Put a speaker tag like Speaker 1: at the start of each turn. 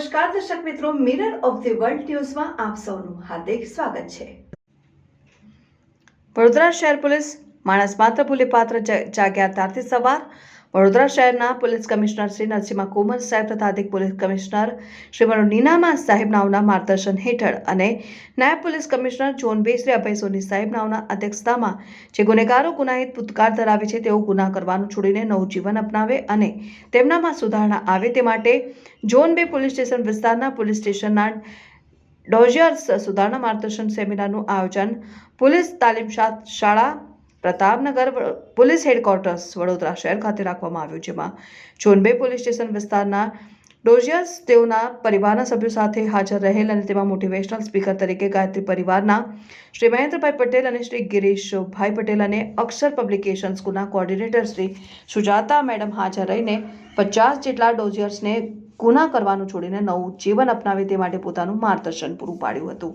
Speaker 1: નમસ્કાર, દર્શક મિત્રો મિરર ઓફ ધી વર્લ્ડ ન્યૂઝમાં આપ સૌનું હાર્દિક સ્વાગત છે. વડોદરા શહેર પોલીસ માણસ માત્ર ભૂલે પાત્ર જાગ્યા ત્યારથી સવાર વડોદરા શહેરના પોલીસ કમિશનર શ્રી નરસિંહ કુમર સાહેબ તથા અધિક પોલીસ કમિશનર શ્રીમતી નીનામા સાહેબ નાવના માર્ગદર્શન હેઠળ અને નાયબ પોલીસ કમિશનર જોન બે શ્રી અભય સોની સાહેબ નાવના અધ્યક્ષતામાં જે ગુનેગારો ગુનાહિત ભૂતકાળ ધરાવે છે તેઓ ગુના કરવાનું છોડીને નવું જીવન અપનાવે અને તેમનામાં સુધારણા આવે તે માટે ઝોન બે પોલીસ સ્ટેશન વિસ્તારના પોલીસ સ્ટેશનના ડોઝિયર્સ સુધારણા માર્ગદર્શન સેમિનારનું આયોજન પોલીસ તાલીમ શાળા પ્રતાપનગર પોલીસ હેડક્વાર્ટર્સ વડોદરા શહેર ખાતે રાખવામાં આવ્યું, જેમાં ચોનબે પોલીસ સ્ટેશન વિસ્તારના ડોઝિયર્સ તેઓના પરિવારના સભ્યો સાથે હાજર રહેલ અને તેમાં મોટિવેશનલ સ્પીકર તરીકે ગાયત્રી પરિવારના શ્રી મહેન્દ્રભાઈ પટેલ અને શ્રી ગિરીશભાઈ પટેલ અને અક્ષર પબ્લિકેશન સ્કૂલના કોઓર્ડિનેટર શ્રી સુજાતા મેડમ હાજર રહીને પચાસ જેટલા ડોઝિયર્સને ગુના કરવાનું છોડીને નવું જીવન અપનાવે તે માટે પોતાનું માર્ગદર્શન પૂરું પાડ્યું હતું.